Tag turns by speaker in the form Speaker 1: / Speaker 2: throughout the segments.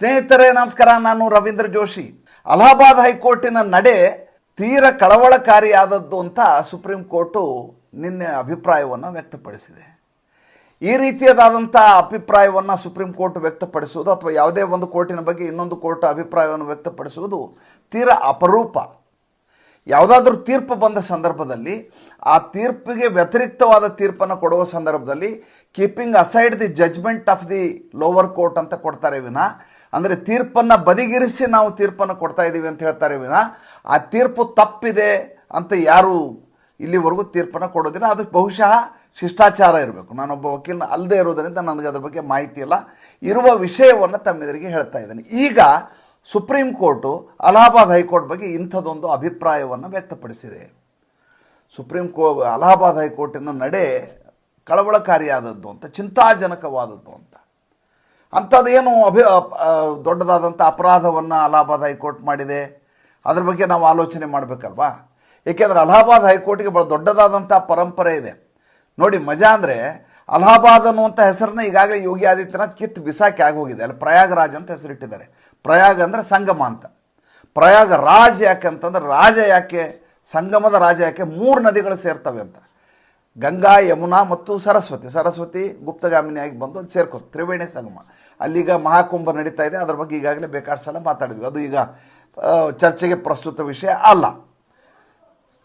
Speaker 1: ಸ್ನೇಹಿತರೇ, ನಮಸ್ಕಾರ. ನಾನು ರವೀಂದ್ರ ಜೋಶಿ. ಅಲಹಾಬಾದ್ ಹೈಕೋರ್ಟಿನ ನಡೆ ತೀರ ಕಳವಳಕಾರಿಯಾದದ್ದು ಅಂತ ಸುಪ್ರೀಂ ಕೋರ್ಟು ನಿನ್ನೆ ಅಭಿಪ್ರಾಯವನ್ನು ವ್ಯಕ್ತಪಡಿಸಿದೆ. ಈ ರೀತಿಯಾದಂಥ ಅಭಿಪ್ರಾಯವನ್ನು ಸುಪ್ರೀಂ ಕೋರ್ಟ್ ವ್ಯಕ್ತಪಡಿಸುವುದು ಅಥವಾ ಯಾವುದೇ ಒಂದು ಕೋರ್ಟಿನ ಬಗ್ಗೆ ಇನ್ನೊಂದು ಕೋರ್ಟ್ ಅಭಿಪ್ರಾಯವನ್ನು ವ್ಯಕ್ತಪಡಿಸುವುದು ತೀರ ಅಪರೂಪ. ಯಾವುದಾದ್ರೂ ತೀರ್ಪು ಬಂದ ಸಂದರ್ಭದಲ್ಲಿ, ಆ ತೀರ್ಪಿಗೆ ವ್ಯತಿರಿಕ್ತವಾದ ತೀರ್ಪನ್ನು ಕೊಡುವ ಸಂದರ್ಭದಲ್ಲಿ, keeping aside the judgment of the lower court ಅಂತ ಕೊಡ್ತಾರೆ ವಿನ ಅಂದರೆ ತೀರ್ಪನ್ನು ಬದಿಗಿರಿಸಿ ನಾವು ತೀರ್ಪನ್ನು ಕೊಡ್ತಾ ಇದ್ದೀವಿ ಅಂತ ಹೇಳ್ತಾರೆ ವಿನ. ಆ ತೀರ್ಪು ತಪ್ಪಿದೆ ಅಂತ ಯಾರು ಇಲ್ಲಿವರೆಗೂ ತೀರ್ಪನ್ನು ಕೊಡೋದಿಲ್ಲ. ಅದು ಬಹುಶಃ ಶಿಷ್ಟಾಚಾರ ಇರಬೇಕು. ನಾನೊಬ್ಬ ವಕೀಲನ ಅಲ್ಲದೆ ಇರೋದರಿಂದ ನನಗೆ ಅದ್ರ ಬಗ್ಗೆ ಮಾಹಿತಿ ಇಲ್ಲ. ಇರುವ ವಿಷಯವನ್ನು ತಮ್ಮೆದುರಿಗೆ ಹೇಳ್ತಾ ಇದ್ದೇನೆ. ಈಗ ಸುಪ್ರೀಂ ಕೋರ್ಟು ಅಲಹಾಬಾದ್ ಹೈಕೋರ್ಟ್ ಬಗ್ಗೆ ಇಂಥದ್ದೊಂದು ಅಭಿಪ್ರಾಯವನ್ನು ವ್ಯಕ್ತಪಡಿಸಿದೆ. ಸುಪ್ರೀಂ ಕೋ, ಅಲಹಾಬಾದ್ ಹೈಕೋರ್ಟಿನ ನಡೆ ಕಳವಳಕಾರಿಯಾದದ್ದು ಅಂತ, ಚಿಂತಾಜನಕವಾದದ್ದು ಅಂತ. ಅಂಥದ್ದೇನು ಅಭಿ ದೊಡ್ಡದಾದಂಥ ಅಪರಾಧವನ್ನು ಅಲಹಾಬಾದ್ ಹೈಕೋರ್ಟ್ ಮಾಡಿದೆ. ಅದ್ರ ಬಗ್ಗೆ ನಾವು ಆಲೋಚನೆ ಮಾಡಬೇಕಲ್ವಾ? ಏಕೆಂದರೆ ಅಲಹಾಬಾದ್ ಹೈಕೋರ್ಟ್ಗೆ ಭಾಳ ದೊಡ್ಡದಾದಂಥ ಪರಂಪರೆ ಇದೆ. ನೋಡಿ, ಮಜಾ ಅಂದರೆ ಅಲಹಾಬಾದ್ ಅನ್ನುವಂಥ ಹೆಸರನ್ನ ಈಗಾಗಲೇ ಯೋಗಿ ಆದಿತ್ಯನಾಥ್ ಕಿತ್ತು ಬಿಸಾಕಿ ಆಗೋಗಿದೆ. ಅಲ್ಲಿ ಪ್ರಯಾಗರಾಜ್ ಅಂತ ಹೆಸರಿಟ್ಟಿದ್ದಾರೆ. ಪ್ರಯಾಗ ಅಂದರೆ ಸಂಗಮ ಅಂತ. ಪ್ರಯಾಗ ರಾಜ್ ಯಾಕೆ ಅಂತಂದ್ರೆ ರಾಜ ಯಾಕೆ, ಸಂಗಮದ ರಾಜ ಯಾಕೆ ಮೂರು ನದಿಗಳು ಸೇರ್ತವೆ ಅಂತ. ಗಂಗಾ, ಯಮುನಾ ಮತ್ತು ಸರಸ್ವತಿ. ಸರಸ್ವತಿ ಗುಪ್ತಗಾಮಿನಿಯಾಗಿ ಬಂದು ಅದು ಸೇರ್ಕೋ ತ್ರಿವೇಣಿ ಸಂಗಮ. ಅಲ್ಲಿಗ ಮಹಾಕುಂಭ ನಡೀತಾ ಇದೆ. ಅದ್ರ ಬಗ್ಗೆ ಈಗಾಗಲೇ ಬೇಕಾದ ಸಲ ಮಾತಾಡಿದ್ವಿ. ಅದು ಈಗ ಚರ್ಚೆಗೆ ಪ್ರಸ್ತುತ ವಿಷಯ ಅಲ್ಲ.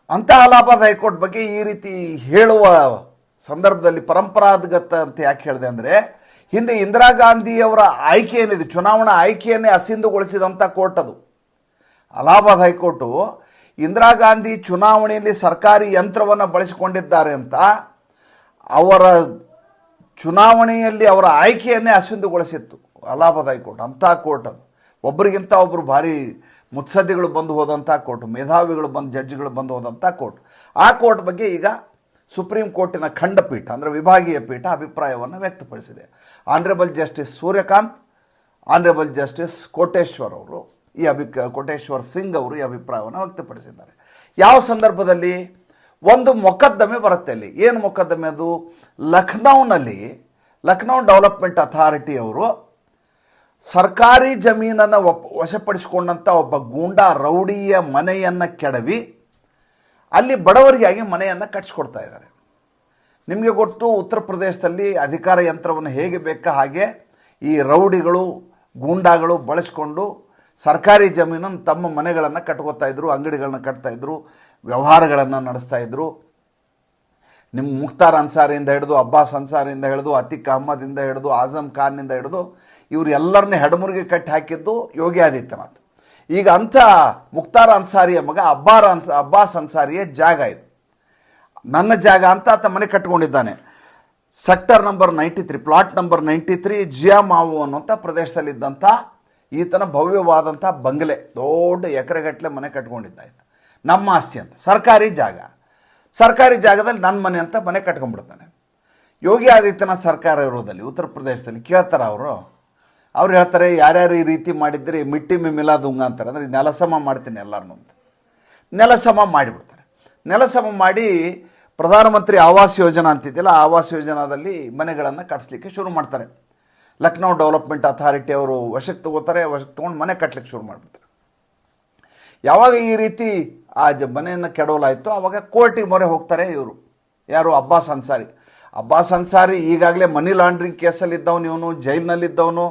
Speaker 1: ಅಂತಹ ಅಲಹಾಬಾದ್ ಹೈಕೋರ್ಟ್ ಬಗ್ಗೆ ಈ ರೀತಿ ಹೇಳುವ ಸಂದರ್ಭದಲ್ಲಿ ಪರಂಪರಾಗತ ಅಂತ ಯಾಕೆ ಹೇಳಿದೆ ಅಂದರೆ, ಹಿಂದೆ ಇಂದಿರಾ ಗಾಂಧಿಯವರ ಆಯ್ಕೆ ಏನಿದೆ, ಚುನಾವಣಾ ಆಯ್ಕೆಯನ್ನೇ ಅಸಿಂಧುಗೊಳಿಸಿದಂಥ ಕೋರ್ಟ್ ಅದು. ಅಲಹಾಬಾದ್ ಹೈಕೋರ್ಟು ಇಂದಿರಾ ಗಾಂಧಿ ಚುನಾವಣೆಯಲ್ಲಿ ಸರ್ಕಾರಿ ಯಂತ್ರವನ್ನು ಬಳಸಿಕೊಂಡಿದ್ದಾರೆ ಅಂತ ಅವರ ಚುನಾವಣೆಯಲ್ಲಿ ಅವರ ಆಯ್ಕೆಯನ್ನೇ ಅಸಿಂಧುಗೊಳಿಸಿತ್ತು. ಅಲಹಾಬಾದ್ ಹೈಕೋರ್ಟ್, ಅಂಥ ಕೋರ್ಟ್ ಅದು. ಒಬ್ಬರಿಗಿಂತ ಒಬ್ಬರು ಭಾರಿ ಮುತ್ಸದ್ದಿಗಳು ಬಂದು ಹೋದಂಥ ಕೋರ್ಟ್, ಮೇಧಾವಿಗಳು ಬಂದು, ಜಡ್ಜ್ಗಳು ಬಂದು ಹೋದಂಥ ಕೋರ್ಟ್. ಆ ಕೋರ್ಟ್ ಬಗ್ಗೆ ಈಗ ಸುಪ್ರೀಂ ಕೋರ್ಟಿನ ಖಂಡಪೀಠ, ಅಂದರೆ ವಿಭಾಗೀಯ ಪೀಠ ಅಭಿಪ್ರಾಯವನ್ನು ವ್ಯಕ್ತಪಡಿಸಿದೆ. Honourable justice Suryakant, honourable justice Koteshwar ಅವರು ಈ ಅಭಿ ಕೋಟೇಶ್ವರ್ ಸಿಂಗ್ ಅವರು ಈ ಅಭಿಪ್ರಾಯವನ್ನು ವ್ಯಕ್ತಪಡಿಸಿದ್ದಾರೆ. ಯಾವ ಸಂದರ್ಭದಲ್ಲಿ ಒಂದು ಮೊಕದ್ದಮೆ ಬರುತ್ತೆ ಅಲ್ಲಿ. ಏನು ಮೊಕದ್ದಮೆ ಅದು? ಲಖನೌನಲ್ಲಿ, ಲಖನೌ ಡೆವಲಪ್ಮೆಂಟ್ ಅಥಾರಿಟಿ ಅವರು ಸರ್ಕಾರಿ ಜಮೀನನ್ನು ಒಪ್ ವಶಪಡಿಸಿಕೊಂಡಂಥ ಒಬ್ಬ ಗೂಂಡಾ ರೌಡಿಯ ಮನೆಯನ್ನು ಕೆಡವಿ, ಅಲ್ಲಿ ಬಡವರಿಗಾಗಿ ಮನೆಯನ್ನು ಕಟ್ಟಿಸ್ಕೊಡ್ತಾ ಇದ್ದಾರೆ. ನಿಮಗೆ ಗೊತ್ತು, ಉತ್ತರ ಪ್ರದೇಶದಲ್ಲಿ ಅಧಿಕಾರ ಯಂತ್ರವನ್ನು ಹೇಗೆ ಬೇಕಾ ಹಾಗೆ ಈ ರೌಡಿಗಳು, ಗೂಂಡಾಗಳು ಬಳಸ್ಕೊಂಡು ಸರ್ಕಾರಿ ಜಮೀನನ್ನು ತಮ್ಮ ಮನೆಗಳನ್ನು ಕಟ್ಕೋತಾ ಇದ್ರು, ಅಂಗಡಿಗಳನ್ನ ಕಟ್ತಾ ಇದ್ರು, ವ್ಯವಹಾರಗಳನ್ನು ನಡೆಸ್ತಾ ಇದ್ರು. ನಿಮ್ಮ ಮುಖ್ತಾರ್ ಅನ್ಸಾರಿಯಿಂದ ಹಿಡಿದು, ಅಬ್ಬಾಸ್ ಅನ್ಸಾರಿಯಿಂದ ಹಿಡಿದು, ಅತಿಕ್ ಅಹ್ಮದಿಂದ ಹಿಡಿದು ಆಜಮ್ ಖಾನ್ನಿಂದ ಹಿಡಿದು, ಇವರು ಎಲ್ಲರನ್ನೇ ಹೆಡಮುರಿಗೆ ಕಟ್ಟಿ ಹಾಕಿದ್ದು ಯೋಗಿ ಆದಿತ್ಯನಾಥ್. ಈಗ ಅಂಥ ಮುಖ್ತಾರ್ ಅನ್ಸಾರಿಯ ಮಗ ಅಬ್ಬಾರ್ ಅನ್ಸ, ಅಬ್ಬಾಸ್ ಅನ್ಸಾರಿಯ ಜಾಗ ಇದು. ನನ್ನ ಜಾಗ ಅಂತ ಆತ ಮನೆ ಕಟ್ಕೊಂಡಿದ್ದಾನೆ. Sector number ninety three, plot number ninety three, Jiamau ಅನ್ನುವಂಥ ಪ್ರದೇಶದಲ್ಲಿದ್ದಂಥ ಈತನ ಭವ್ಯವಾದಂಥ ಬಂಗಲೆ, ದೊಡ್ಡ ಎಕರೆಗಟ್ಟಲೆ ಮನೆ ಕಟ್ಕೊಂಡಿದ್ದ ಆಯ್ತು. ನಮ್ಮ ಆಸ್ತಿ ಅಂತ, ಸರ್ಕಾರಿ ಜಾಗ. ಸರ್ಕಾರಿ ಜಾಗದಲ್ಲಿ ನನ್ನ ಮನೆ ಅಂತ ಮನೆ ಕಟ್ಕೊಂಡ್ಬಿಡ್ತಾನೆ. ಯೋಗಿ ಆದಿತ್ಯನಾಥ್ ಸರ್ಕಾರ ಇರೋದಲ್ಲಿ, ಉತ್ತರ ಪ್ರದೇಶದಲ್ಲಿ ಕೇಳ್ತಾರ ಅವರು. ಅವ್ರು ಹೇಳ್ತಾರೆ, ಯಾರ್ಯಾರು ಈ ರೀತಿ ಮಾಡಿದ್ರೆ ಮಿಟ್ಟಿ ಮಿ ಮಿಲಾದುಂಗ ಅಂತಾರೆ. ಅಂದರೆ ನೆಲಸಮ ಮಾಡ್ತೀನಿ ಎಲ್ಲರನ್ನೂ ಅಂತ. ನೆಲಸಮ ಮಾಡಿಬಿಡ್ತಾರೆ. ನೆಲಸಮ ಮಾಡಿ ಪ್ರಧಾನಮಂತ್ರಿ ಆವಾಸ್ ಯೋಜನಾ ಅಂತಿದೆಯಲ್ಲ, ಆವಾಸ್ ಯೋಜನಾದಲ್ಲಿ ಮನೆಗಳನ್ನು ಕಟ್ಟಿಸ್ಲಿಕ್ಕೆ ಶುರು ಮಾಡ್ತಾರೆ. ಲಕ್ನೋ ಡೆವಲಪ್ಮೆಂಟ್ ಅಥಾರಿಟಿ ಅವರು ವಶಕ್ಕೆ ತಗೋತಾರೆ, ವಶಕ್ಕೆ ತೊಗೊಂಡು ಮನೆ ಕಟ್ಟಲಿಕ್ಕೆ ಶುರು ಮಾಡಿಬಿಡ್ತಾರೆ ಯಾವಾಗ ಈ ರೀತಿ ಆ ಜ, ಮನೆಯನ್ನು ಕೆಡವಲಾಯಿತು ಆವಾಗ ಕೋರ್ಟಿಗೆ ಮೊರೆ ಹೋಗ್ತಾರೆ ಇವರು. ಯಾರು? ಅಬ್ಬಾಸ್ ಅನ್ಸಾರಿ. ಅಬ್ಬಾಸ್ ಅನ್ಸಾರಿ ಈಗಾಗಲೇ ಮನಿ ಲಾಂಡ್ರಿಂಗ್ ಕೇಸಲ್ಲಿ ಇದ್ದವನು ಇವನು ಜೈಲಿನಲ್ಲಿದ್ದವನು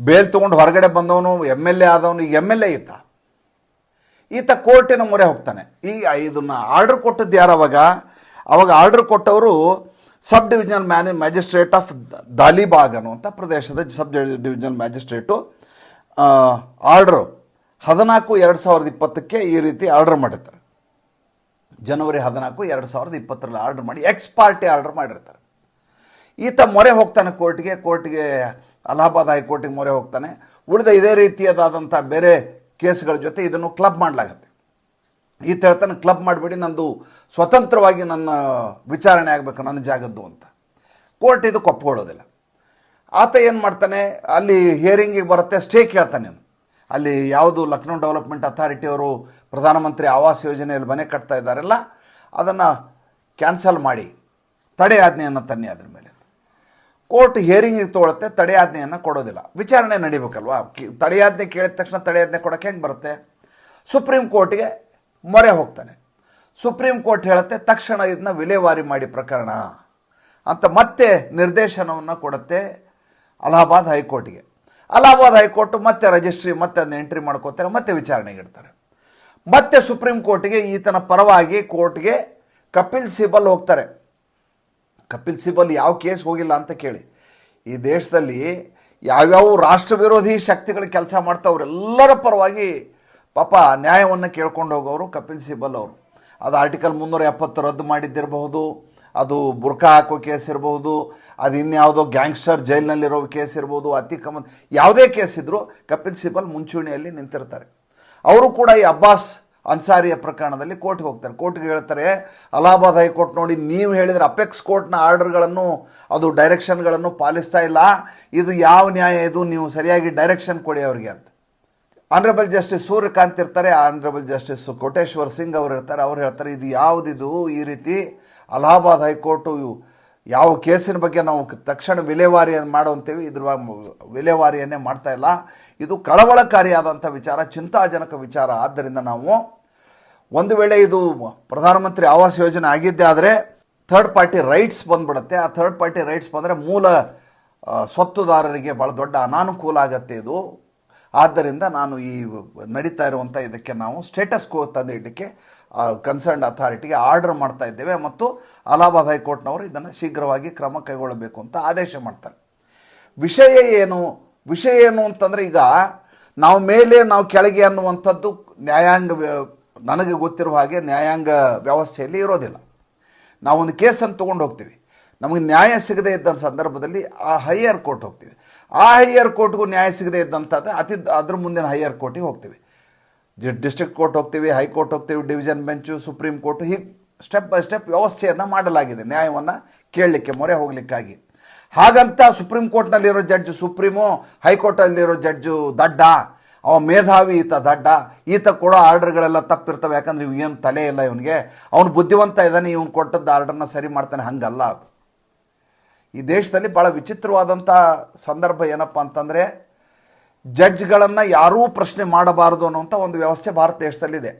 Speaker 1: ಬೇಲ್ ತೊಗೊಂಡು ಹೊರಗಡೆ ಬಂದವನು, ಎಂ ಎಲ್ ಎ ಆದವನು, ಈಗ ಎಂ ಎಲ್ ಎ ಇತ್ತ ಈತ ಕೋರ್ಟಿನ ಮೊರೆ ಹೋಗ್ತಾನೆ. ಈಗ ಇದನ್ನು ಆರ್ಡ್ರ್ ಕೊಟ್ಟದ್ದು ಯಾರು ಅವಾಗ? ಅವಾಗ ಆರ್ಡ್ರ್ ಕೊಟ್ಟವರು ಸಬ್ ಡಿವಿಷನಲ್ ಮ್ಯಾನೇ ಮ್ಯಾಜಿಸ್ಟ್ರೇಟ್ ಆಫ್ ದಾಲಿಬಾಗ್ ಅನ್ನುವಂಥ ಪ್ರದೇಶದ ಸಬ್ ಡಿವಿಷನಲ್ ಮ್ಯಾಜಿಸ್ಟ್ರೇಟು ಆರ್ಡ್ರು ಹದಿನಾಲ್ಕು ಎರಡು ಸಾವಿರದ ಇಪ್ಪತ್ತಕ್ಕೆ ಈ ರೀತಿ ಆರ್ಡರ್ ಮಾಡಿರ್ತಾರೆ. ಜನವರಿ ಹದಿನಾಲ್ಕು ಎರಡು ಸಾವಿರದ ಇಪ್ಪತ್ತರಲ್ಲಿ ಆರ್ಡರ್ ಮಾಡಿ ಎಕ್ಸ್ ಪಾರ್ಟಿ ಆರ್ಡರ್ ಮಾಡಿರ್ತಾರೆ. ಈತ ಮೊರೆ ಹೋಗ್ತಾನೆ ಕೋರ್ಟ್ಗೆ ಕೋರ್ಟ್ಗೆ, ಅಲಹಾಬಾದ್ ಹೈಕೋರ್ಟಿಗೆ ಮೊರೆ ಹೋಗ್ತಾನೆ. ಉಳಿದ ಇದೇ ರೀತಿಯಾದಂಥ ಬೇರೆ ಕೇಸ್ಗಳ ಜೊತೆ ಇದನ್ನು ಕ್ಲಬ್ ಮಾಡಲಾಗತ್ತೆ. ಈತ ಹೇಳ್ತಾನೆ ಕ್ಲಬ್ ಮಾಡಿಬಿಡಿ, ನಂದು ಸ್ವತಂತ್ರವಾಗಿ ನನ್ನ ವಿಚಾರಣೆ ಆಗಬೇಕು, ನನ್ನ ಜಾಗದ್ದು ಅಂತ. ಕೋರ್ಟ್ ಇದು ಕೊಪ್ಪಿಕೊಳ್ಳೋದಿಲ್ಲ ಆತ ಏನು ಮಾಡ್ತಾನೆ, ಅಲ್ಲಿ ಹಿಯರಿಂಗಿಗೆ ಬರುತ್ತೆ ಸ್ಟೇ ಕೇಳ್ತಾನೆ ಅಲ್ಲಿ ಯಾವುದು ಲಕ್ನೋ ಡೆವಲಪ್ಮೆಂಟ್ ಅಥಾರಿಟಿಯವರು ಪ್ರಧಾನಮಂತ್ರಿ ಆವಾಸ್ ಯೋಜನೆಯಲ್ಲಿ ಮನೆ ಕಟ್ತಾ ಇದ್ದಾರಲ್ಲ, ಅದನ್ನು ಕ್ಯಾನ್ಸಲ್ ಮಾಡಿ, ತಡೆ ಆಜ್ಞೆಯನ್ನು ತನ್ನಿ ಅದ್ರ ಮೇಲೆ. ಕೋರ್ಟ್ ಹಿಯರಿಂಗಿಗೆ ತೊಗೊಳುತ್ತೆ ತಡೆಯಾಜ್ಞೆಯನ್ನು ಕೊಡೋದಿಲ್ಲ. ವಿಚಾರಣೆ ನಡಿಬೇಕಲ್ವಾ? ತಡೆಯಾಜ್ಞೆ ಕೇಳಿದ ತಕ್ಷಣ ತಡೆಯಾಜ್ಞೆ ಕೊಡೋಕ್ಕೆ ಹೆಂಗೆ ಬರುತ್ತೆ? ಸುಪ್ರೀಂ ಕೋರ್ಟ್ಗೆ ಮೊರೆ ಹೋಗ್ತಾನೆ. ಸುಪ್ರೀಂ ಕೋರ್ಟ್ ಹೇಳುತ್ತೆ, ತಕ್ಷಣ ಇದನ್ನ ವಿಲೇವಾರಿ ಮಾಡಿ ಪ್ರಕರಣ ಅಂತ ಮತ್ತೆ ನಿರ್ದೇಶನವನ್ನು ಕೊಡುತ್ತೆ ಅಲಹಾಬಾದ್ ಹೈಕೋರ್ಟ್ಗೆ. ಅಲಹಾಬಾದ್ ಹೈಕೋರ್ಟ್ ಮತ್ತೆ ರಿಜಿಸ್ಟ್ರಿ ಮತ್ತೆ ಅದನ್ನ ಎಂಟ್ರಿ ಮಾಡ್ಕೋತಾರೆ, ಮತ್ತೆ ವಿಚಾರಣೆಗೆ ಇಡ್ತಾರೆ. ಮತ್ತೆ ಸುಪ್ರೀಂ ಕೋರ್ಟ್ಗೆ ಈತನ ಪರವಾಗಿ ಕೋರ್ಟ್ಗೆ ಕಪಿಲ್ ಸಿಬಲ್ ಹೋಗ್ತಾರೆ. ಕಪಿಲ್ ಸಿಬಲ್ ಯಾವ ಕೇಸ್ ಹೋಗಿಲ್ಲ ಅಂತ ಕೇಳಿ. ಈ ದೇಶದಲ್ಲಿ ಯಾವ್ಯಾವ ರಾಷ್ಟ್ರ ವಿರೋಧಿ ಶಕ್ತಿಗಳು ಕೆಲಸ ಮಾಡ್ತಾವ್ರೆಲ್ಲರ ಪರವಾಗಿ ಪಾಪ ನ್ಯಾಯವನ್ನು ಕೇಳ್ಕೊಂಡು ಹೋಗೋರು ಕಪಿಲ್ ಸಿಬಲ್ ಅವರು. ಅದು ಆರ್ಟಿಕಲ್ ಮುನ್ನೂರ ಎಪ್ಪತ್ತು ರದ್ದು ಮಾಡಿದ್ದಿರಬಹುದು, ಅದು ಬುರ್ಕಾ ಹಾಕೋ ಕೇಸ್ ಇರಬಹುದು, ಅದು ಇನ್ಯಾವುದೋ ಗ್ಯಾಂಗ್ಸ್ಟರ್ ಜೈಲಿನಲ್ಲಿರೋ ಕೇಸ್ ಇರ್ಬೋದು ಅತಿ ಕಮನ್ ಯಾವುದೇ ಕೇಸ್ ಇದ್ದರೂ ಕಪಿಲ್ ಸಿಬಲ್ ಮುಂಚೂಣಿಯಲ್ಲಿ ನಿಂತಿರ್ತಾರೆ. ಅವರು ಕೂಡ ಈ ಅಬ್ಬಾಸ್ ಅನ್ಸಾರಿಯ ಪ್ರಕರಣದಲ್ಲಿ ಕೋರ್ಟ್ಗೆ ಹೋಗ್ತಾರೆ. ಕೋರ್ಟ್ಗೆ ಹೇಳ್ತಾರೆ, ಅಲಹಾಬಾದ್ ಹೈಕೋರ್ಟ್ ನೋಡಿ, ನೀವು ಹೇಳಿದ್ರೆ ಅಪೆಕ್ಸ್ ಕೋರ್ಟ್ನ ಆರ್ಡರ್ಗಳನ್ನು, ಅದು ಡೈರೆಕ್ಷನ್ಗಳನ್ನು ಪಾಲಿಸ್ತಾ ಇಲ್ಲ. ಇದು ಯಾವ ನ್ಯಾಯ? ಇದು ನೀವು ಸರಿಯಾಗಿ ಡೈರೆಕ್ಷನ್ ಕೊಡಿ ಅವರಿಗೆ ಅಂತ. ಆನರಬಲ್ ಜಸ್ಟಿಸ್ ಸೂರ್ಯಕಾಂತ್ ಇರ್ತಾರೆ ಆನರಬಲ್ ಜಸ್ಟಿಸ್ ಕೋಟೇಶ್ವರ್ ಸಿಂಗ್ ಅವರು ಇರ್ತಾರೆ, ಅವ್ರು ಹೇಳ್ತಾರೆ, ಇದು ಯಾವುದಿದು? ಈ ರೀತಿ ಅಲಹಾಬಾದ್ ಹೈಕೋರ್ಟು ಯಾವ ಕೇಸಿನ ಬಗ್ಗೆ ನಾವು ತಕ್ಷಣ ವಿಲೇವಾರಿ ಮಾಡುವಂತೇವೆ ಇದ್ರ ವಿಲೇವಾರಿಯನ್ನೇ ಮಾಡ್ತಾ ಇಲ್ಲ. ಇದು ಕಳವಳಕಾರಿಯಾದಂಥ ವಿಚಾರ, ಚಿಂತಾಜನಕ ವಿಚಾರ. ಆದ್ದರಿಂದ ನಾವು ಒಂದು ವೇಳೆ ಇದು ಪ್ರಧಾನಮಂತ್ರಿ ಆವಾಸ್ ಯೋಜನೆ ಆಗಿದ್ದೆ ಆದರೆ ಥರ್ಡ್ ಪಾರ್ಟಿ ರೈಟ್ಸ್ ಬಂದ್ಬಿಡುತ್ತೆ. ಆ ಥರ್ಡ್ ಪಾರ್ಟಿ ರೈಟ್ಸ್ ಬಂದರೆ ಮೂಲ ಸ್ವತ್ತುದಾರರಿಗೆ ಭಾಳ ದೊಡ್ಡ ಅನಾನುಕೂಲ ಆಗತ್ತೆ ಇದು. ಆದ್ದರಿಂದ ನಾನು ಈ ನಡೀತಾ ಇರುವಂಥ ಇದಕ್ಕೆ ನಾವು ಸ್ಟೇಟಸ್ ಕೋ ತಂದಿಡಲಿಕ್ಕೆ ಕನ್ಸರ್ನ್ಡ್ ಅಥಾರಿಟಿಗೆ ಆರ್ಡರ್ ಮಾಡ್ತಾ ಇದ್ದೇವೆ ಮತ್ತು ಅಲಹಾಬಾದ್ ಹೈಕೋರ್ಟ್ನವರು ಇದನ್ನು ಶೀಘ್ರವಾಗಿ ಕ್ರಮ ಕೈಗೊಳ್ಳಬೇಕು ಅಂತ ಆದೇಶ ಮಾಡ್ತಾರೆ. ವಿಷಯ ಏನು ವಿಷಯ ಏನು ಅಂತಂದರೆ ಈಗ ನಾವು ಮೇಲೆ ನಾವು ಕೆಳಗೆ ಅನ್ನುವಂಥದ್ದು ನ್ಯಾಯಾಂಗ ನನಗೆ ಗೊತ್ತಿರುವ ಹಾಗೆ ನ್ಯಾಯಾಂಗ ವ್ಯವಸ್ಥೆಯಲ್ಲಿ ಇರೋದಿಲ್ಲ. ನಾವೊಂದು ಕೇಸನ್ನು ತೊಗೊಂಡು ಹೋಗ್ತೀವಿ. ನಮಗೆ ನ್ಯಾಯ ಸಿಗದೇ ಇದ್ದ ಸಂದರ್ಭದಲ್ಲಿ ಆ ಹೈಯರ್ ಕೋರ್ಟ್ ಹೋಗ್ತೀವಿ. ಆ ಹೈಯರ್ ಕೋರ್ಟ್ಗೂ ನ್ಯಾಯ ಸಿಗದೆ ಇದ್ದಂಥದ್ದು ಅತಿ ಅದ್ರ ಮುಂದಿನ ಹೈಯರ್ ಕೋರ್ಟಿಗೆ ಹೋಗ್ತೀವಿ. ಡಿಸ್ಟ್ರಿಕ್ಟ್ ಕೋರ್ಟ್ ಹೋಗ್ತೀವಿ, ಹೈಕೋರ್ಟ್ ಹೋಗ್ತೀವಿ, ಡಿವಿಷನ್ ಬೆಂಚು, ಸುಪ್ರೀಂ ಕೋರ್ಟು ಹೀಗೆ ಸ್ಟೆಪ್ ಬೈ ಸ್ಟೆಪ್ ವ್ಯವಸ್ಥೆಯನ್ನು ಮಾಡಲಾಗಿದೆ. ನ್ಯಾಯವನ್ನು ಕೇಳಲಿಕ್ಕೆ, ಮೊರೆ ಹೋಗಲಿಕ್ಕಾಗಿ. ಹಾಗಂತ ಸುಪ್ರೀಂ ಕೋರ್ಟ್ನಲ್ಲಿರೋ ಜಡ್ಜ್ ಸುಪ್ರೀಮು ಹೈಕೋರ್ಟಲ್ಲಿರೋ ಜಡ್ಜು ದಡ್ಡ, ಅವ ಮೇಧಾವಿ ಈತ ದಡ್ಡ, ಈತ ಕೊಡೋ ಆರ್ಡರ್ಗಳೆಲ್ಲ ತಪ್ಪಿರ್ತವೆ. ಯಾಕಂದ್ರೆ ಏನು ತಲೆ ಇಲ್ಲ ಇವನಿಗೆ. ಅವನು ಬುದ್ಧಿವಂತ ಇದ್ದಾನೆ ಇವನು ಕೊಟ್ಟದ್ದು ಆರ್ಡರ್ನ ಸರಿ ಮಾಡ್ತಾನೆ. ಹಂಗಲ್ಲ ಅದು. ಈ ದೇಶದಲ್ಲಿ ಭಾಳ ವಿಚಿತ್ರವಾದಂಥ ಸಂದರ್ಭ ಏನಪ್ಪ ಅಂತಂದರೆ, ಜಡ್ಜ್ಗಳನ್ನು ಯಾರೂ ಪ್ರಶ್ನೆ ಮಾಡಬಾರದು ಅನ್ನುವಂಥ ಒಂದು ವ್ಯವಸ್ಥೆ ಭಾರತ ದೇಶದಲ್ಲಿದೆ.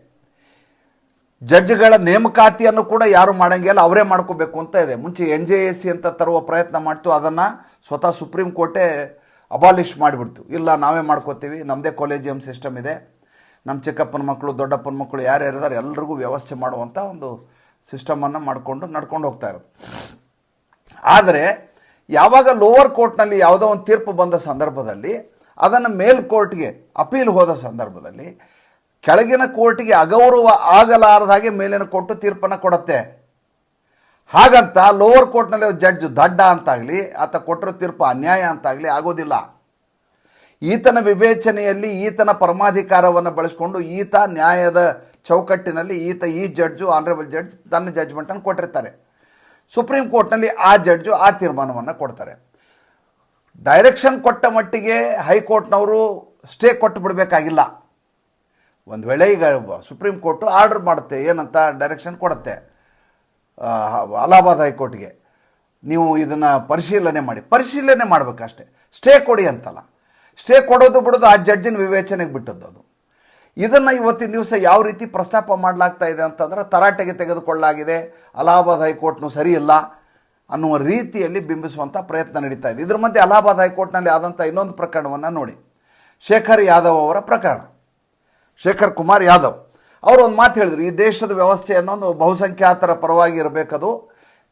Speaker 1: ಜಡ್ಜ್ಗಳ ನೇಮಕಾತಿಯನ್ನು ಕೂಡ ಯಾರು ಮಾಡಂಗಿಲ್ಲ ಅವರೇ ಮಾಡ್ಕೋಬೇಕು ಅಂತ ಇದೆ. ಮುಂಚೆ ಎನ್ ಜೆ ಎ ಸಿ ಅಂತ ತರುವ ಪ್ರಯತ್ನ ಮಾಡ್ತು, ಅದನ್ನು ಸ್ವತಃ ಸುಪ್ರೀಂ ಕೋರ್ಟೇ ಅಬಾಲಿಷ್ ಮಾಡಿಬಿಡ್ತು. ಇಲ್ಲ, ನಾವೇ ಮಾಡ್ಕೋತೀವಿ ನಮ್ಮದೇ ಕಾಲೇಜಿಯಂ ಸಿಸ್ಟಮ್ ಇದೆ. ನಮ್ಮ ಚಿಕ್ಕಪ್ಪನ ಮಕ್ಕಳು, ದೊಡ್ಡಪ್ಪನ ಮಕ್ಕಳು ಯಾರು ಇದ್ದಾರೆ ಎಲ್ಲರಿಗೂ ವ್ಯವಸ್ಥೆ ಮಾಡುವಂಥ ಒಂದು ಸಿಸ್ಟಮನ್ನು ಮಾಡಿಕೊಂಡು, ನಡ್ಕೊಂಡು ಹೋಗ್ತಾ ಇರೋದು. ಆದರೆ ಯಾವಾಗ ಲೋವರ್ ಕೋರ್ಟ್ನಲ್ಲಿ ಯಾವುದೋ ಒಂದು ತೀರ್ಪು ಬಂದ ಸಂದರ್ಭದಲ್ಲಿ, ಅದನ್ನು ಮೇಲ್ ಕೋರ್ಟ್ಗೆ ಅಪೀಲ್ ಹೋದ ಸಂದರ್ಭದಲ್ಲಿ, ಕೆಳಗಿನ ಕೋರ್ಟ್ಗೆ ಅಗೌರವ ಆಗಲಾರದ ಹಾಗೆ ಮೇಲಿನ ಕೋರ್ಟು ತೀರ್ಪನ್ನು ಕೊಡುತ್ತೆ. ಹಾಗಂತ ಲೋವರ್ ಕೋರ್ಟ್ನಲ್ಲಿ ಜಡ್ಜ್ ದಡ್ಡ ಅಂತಾಗಲಿ, ಆತ ಕೊಟ್ಟಿರೋ ತೀರ್ಪು ಅನ್ಯಾಯ ಅಂತಾಗಲಿ ಆಗೋದಿಲ್ಲ. ಈತನ ವಿವೇಚನೆಯಲ್ಲಿ ಈತನ ಪರಮಾಧಿಕಾರವನ್ನು ಬಳಸಿಕೊಂಡು ಈತ ನ್ಯಾಯದ ಚೌಕಟ್ಟಿನಲ್ಲಿ ಈತ ಈ ಜಡ್ಜು ಆನರೇಬಲ್ ಜಡ್ಜ್ ತನ್ನ ಜಡ್ಜ್ಮೆಂಟನ್ನು ಕೊಟ್ಟಿರ್ತಾರೆ. ಸುಪ್ರೀಂ ಕೋರ್ಟ್ನಲ್ಲಿ ಆ ಜಡ್ಜು ಆ ತೀರ್ಮಾನವನ್ನು ಕೊಡ್ತಾರೆ. ಡೈರೆಕ್ಷನ್ ಕೊಟ್ಟ ಮಟ್ಟಿಗೆ ಹೈಕೋರ್ಟ್ನವರು ಸ್ಟೇ ಕೊಟ್ಟು ಬಿಡಬೇಕಾಗಿಲ್ಲ. ಒಂದು ವೇಳೆ ಈಗ ಸುಪ್ರೀಂ ಕೋರ್ಟು ಆರ್ಡರ್ ಮಾಡುತ್ತೆ, ಏನಂತ ಡೈರೆಕ್ಷನ್ ಕೊಡುತ್ತೆ. ಅಲಹಾಬಾದ್ ಹೈಕೋರ್ಟ್ಗೆ. ನೀವು ಇದನ್ನು ಪರಿಶೀಲನೆ ಮಾಡಿ. ಪರಿಶೀಲನೆ ಮಾಡಬೇಕಷ್ಟೇ. ಸ್ಟೇ ಕೊಡಿ ಅಂತಲ್ಲ. ಸ್ಟೇ ಕೊಡೋದು ಬಿಡೋದು ಆ ಜಡ್ಜಿನ ವಿವೇಚನೆಗೆ ಬಿಟ್ಟದ್ದು ಅದು. ಇದನ್ನು ಇವತ್ತಿನ ದಿವಸ ಯಾವ ರೀತಿ ಪ್ರಸ್ತಾಪ ಮಾಡಲಾಗ್ತಾ ಇದೆ ಅಂತಂದ್ರೆ ತರಾಟೆಗೆ ತೆಗೆದುಕೊಳ್ಳಲಾಗಿದೆ, ಅಲಹಾಬಾದ್ ಹೈಕೋರ್ಟ್ನು ಸರಿ ಇಲ್ಲ ಅನ್ನುವ ರೀತಿಯಲ್ಲಿ ಬಿಂಬಿಸುವಂಥ ಪ್ರಯತ್ನ ನಡೀತಾ ಇದೆ. ಇದ್ರ ಮಧ್ಯೆ ಅಲಹಾಬಾದ್ ಹೈಕೋರ್ಟ್ನಲ್ಲಿ ಆದಂಥ ಇನ್ನೊಂದು ಪ್ರಕರಣವನ್ನು ನೋಡಿ. ಶೇಖರ್ ಯಾದವ್ ಅವರ ಪ್ರಕರಣ. ಶೇಖರ್ ಕುಮಾರ್ ಯಾದವ್. ಅವರು ಒಂದು ಮಾತು ಹೇಳಿದರು, ಈ ದೇಶದ ವ್ಯವಸ್ಥೆ ಅನ್ನೋದು ಬಹುಸಂಖ್ಯಾತರ ಪರವಾಗಿ ಇರಬೇಕದು,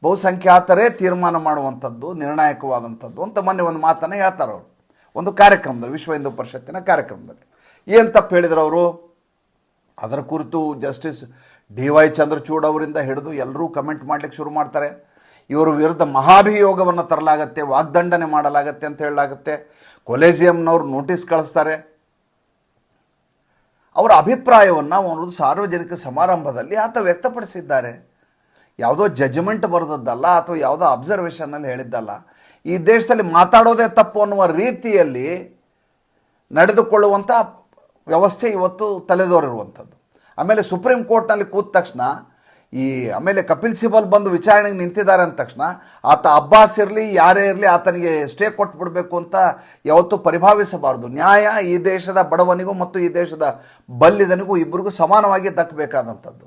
Speaker 1: ಬಹುಸಂಖ್ಯಾತರೇ ತೀರ್ಮಾನ ಮಾಡುವಂಥದ್ದು, ನಿರ್ಣಾಯಕವಾದಂಥದ್ದು ಅಂತ ಮೊನ್ನೆ ಒಂದು ಮಾತನ್ನು ಹೇಳ್ತಾರೆ ಅವರು ಒಂದು ಕಾರ್ಯಕ್ರಮದಲ್ಲಿ, ವಿಶ್ವ ಹಿಂದೂ ಪರಿಷತ್ತಿನ ಕಾರ್ಯಕ್ರಮದಲ್ಲಿ. ಏನು ತಪ್ಪು ಹೇಳಿದ್ರು ಅವರು? ಅದರ ಕುರಿತು ಜಸ್ಟಿಸ್ ಡಿ ವೈ ಚಂದ್ರಚೂಡ್ ಅವರಿಂದ ಹಿಡಿದು ಎಲ್ಲರೂ ಕಮೆಂಟ್ ಮಾಡ್ಲಿಕ್ಕೆ ಶುರು ಮಾಡ್ತಾರೆ. ಇವರ ವಿರುದ್ಧ ಮಹಾಭಿಯೋಗವನ್ನು ತರಲಾಗತ್ತೆ, ವಾಗ್ದಂಡನೆ ಮಾಡಲಾಗತ್ತೆ ಅಂತ ಹೇಳಲಾಗತ್ತೆ. ಕೊಲೇಜಿಯಂನವ್ರು ನೋಟಿಸ್ ಕಳಿಸ್ತಾರೆ. ಅವರ ಅಭಿಪ್ರಾಯವನ್ನು ಒಂದು ಸಾರ್ವಜನಿಕ ಸಮಾರಂಭದಲ್ಲಿ ಆತ ವ್ಯಕ್ತಪಡಿಸಿದ್ದಾರೆ. ಯಾವುದೋ ಜಜ್ಮೆಂಟ್ ಬರೆದದ್ದಲ್ಲ, ಅಥವಾ ಯಾವುದೋ ಅಬ್ಸರ್ವೇಷನ್ನಲ್ಲಿ ಹೇಳಿದ್ದಲ್ಲ. ಈ ದೇಶದಲ್ಲಿ ಮಾತಾಡೋದೇ ತಪ್ಪು ಅನ್ನುವ ರೀತಿಯಲ್ಲಿ ನಡೆದುಕೊಳ್ಳುವಂಥ ವ್ಯವಸ್ಥೆ ಇವತ್ತು ತಲೆದೋರಿರುವಂಥದ್ದು. ಆಮೇಲೆ ಸುಪ್ರೀಂ ಕೋರ್ಟ್ನಲ್ಲಿ ಕೂತ ತಕ್ಷಣ, ಈ ಆಮೇಲೆ ಕಪಿಲ್ ಸಿಬಲ್ ಬಂದು ವಿಚಾರಣೆಗೆ ನಿಂತಿದ್ದಾರೆ ಅಂದ ತಕ್ಷಣ, ಆತ ಅಬ್ಬಾಸ್ ಇರಲಿ, ಯಾರೇ ಇರಲಿ, ಆತನಿಗೆ ಸ್ಟೇ ಕೊಟ್ಬಿಡಬೇಕು ಅಂತ ಯಾವತ್ತೂ ಪರಿಭಾವಿಸಬಾರದು. ನ್ಯಾಯ ಈ ದೇಶದ ಬಡವನಿಗೂ ಮತ್ತು ಈ ದೇಶದ ಬಲ್ಲಿದನಿಗೂ ಇಬ್ಬರಿಗೂ ಸಮಾನವಾಗಿ ದಕ್ಕಬೇಕಾದಂಥದ್ದು.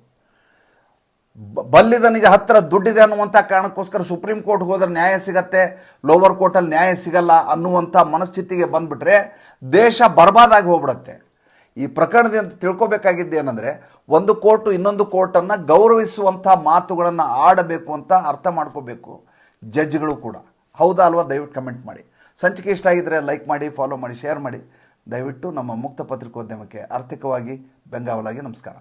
Speaker 1: ಬಲ್ಲಿದನಿಗೆ ಹತ್ತಿರ ದುಡ್ಡಿದೆ ಅನ್ನುವಂಥ ಕಾರಣಕ್ಕೋಸ್ಕರ ಸುಪ್ರೀಂ ಕೋರ್ಟ್ ಹೋದ್ರೆ ನ್ಯಾಯ ಸಿಗತ್ತೆ, ಲೋವರ್ ಕೋರ್ಟಲ್ಲಿ ನ್ಯಾಯ ಸಿಗಲ್ಲ ಅನ್ನುವಂಥ ಮನಸ್ಥಿತಿಗೆ ಬಂದುಬಿಟ್ರೆ ದೇಶ ಬರ್ಬಾದಾಗಿ ಹೋಗ್ಬಿಡತ್ತೆ. ಈ ಪ್ರಕರಣದಿಂದ ತಿಳ್ಕೊಬೇಕಾಗಿದ್ದು ಏನಂದರೆ, ಒಂದು ಕೋರ್ಟು ಇನ್ನೊಂದು ಕೋರ್ಟನ್ನು ಗೌರವಿಸುವಂಥ ಮಾತುಗಳನ್ನು ಆಡಬೇಕು ಅಂತ ಅರ್ಥ ಮಾಡ್ಕೋಬೇಕು, ಜಡ್ಜ್ಗಳು ಕೂಡ. ಹೌದಾ ಅಲ್ವಾ? ದಯವಿಟ್ಟು ಕಮೆಂಟ್ ಮಾಡಿ. ಸಂಚಿಕೆ ಇಷ್ಟ ಆಗಿದ್ದರೆ ಲೈಕ್ ಮಾಡಿ, ಫಾಲೋ ಮಾಡಿ, ಶೇರ್ ಮಾಡಿ. ದಯವಿಟ್ಟು ನಮ್ಮ ಮುಕ್ತ ಪತ್ರಿಕೋದ್ಯಮಕ್ಕೆ ಆರ್ಥಿಕವಾಗಿ ಬೆಂಗಾವಲಾಗಿ ನಮಸ್ಕಾರ.